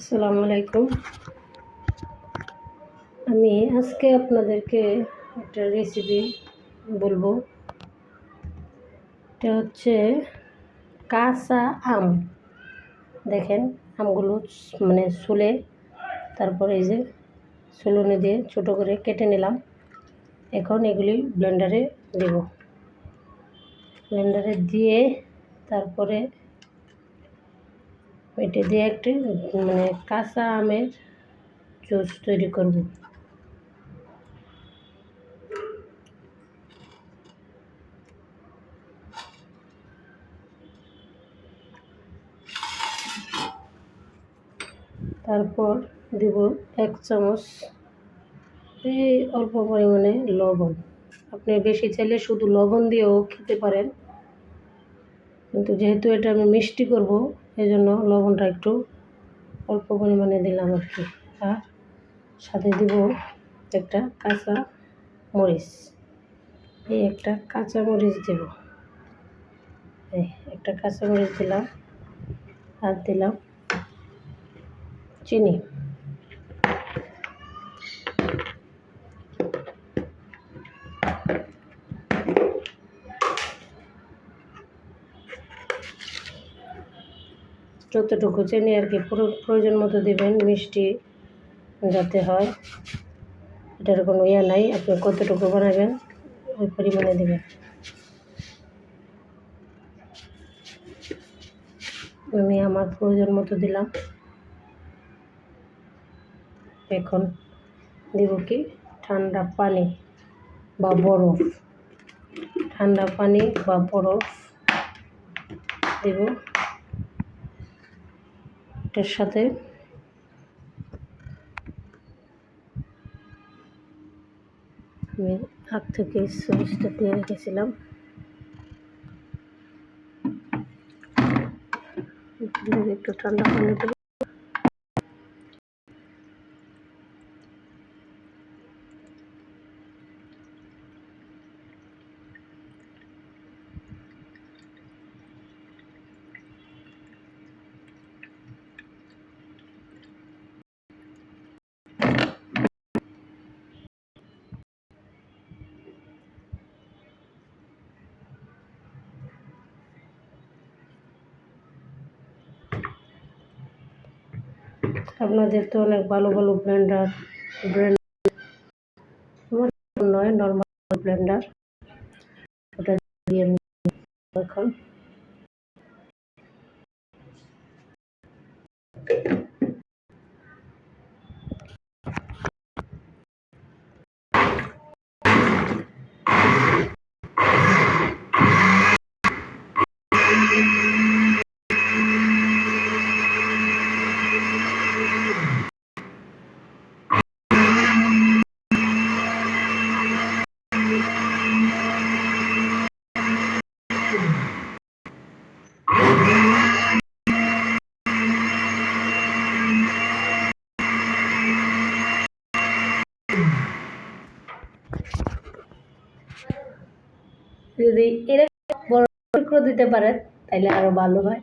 আসসালামু আলাইকুম। আমি আজকে আপনাদেরকে একটা রেসিপি বলব। এটা হচ্ছে কাঁচা আম। দেখেন, আমগুলো মানে সুলে তারপরে এই যে সুলুনি দিয়ে ছোটো করে কেটে নিলাম। এখন এগুলি ব্লেন্ডারে দেব। ব্লেন্ডারে দিয়ে তারপরে এটা দিয়ে একটি মানে কাঁচা আমের জুস তৈরি করব। তারপর দেব এক চামচ এই অল্প পরিমাণে লবণ। আপনি বেশি চাইলে শুধু লবণ দিয়েও খেতে পারেন। কিন্তু যেহেতু এটা আমি মিষ্টি করব এই জন্য লবণটা একটু অল্প পরিমাণে দিলাম আর কি। আর সাথে দিব একটা কাঁচা মরিচ। এই একটা কাঁচা মরিচ দেব। এই একটা কাঁচা মরিচ দিলাম আর দিলাম চিনি। যতটুকু চিনি আর কি, পুরো প্রয়োজন মতো দেবেন, মিষ্টি যাতে হয়। এটার কোনো ইয়ে নাই, আপনি কতটুকু বানাবেন, ওই পরিমাণে দেবেন। আমি আমার প্রয়োজন মতো দিলাম। এখন দেব কি, ঠান্ডা পানি বা বরফ। ঠান্ডা পানি বা বরফ দেব। এটার সাথে। আমি আগ থেকে সুইচটা দিয়ে রেখেছিলাম। একটু ঠান্ডা পানি আপনাদের তো অনেক ভালো ভালো ব্লেন্ডার ব্র্যান্ড নয় নর্মাল ব্লেন্ডার ওটা দিয়ে আমি এখন যদি এরকম বড় দিতে পারে তাহলে আরও ভালো হয়।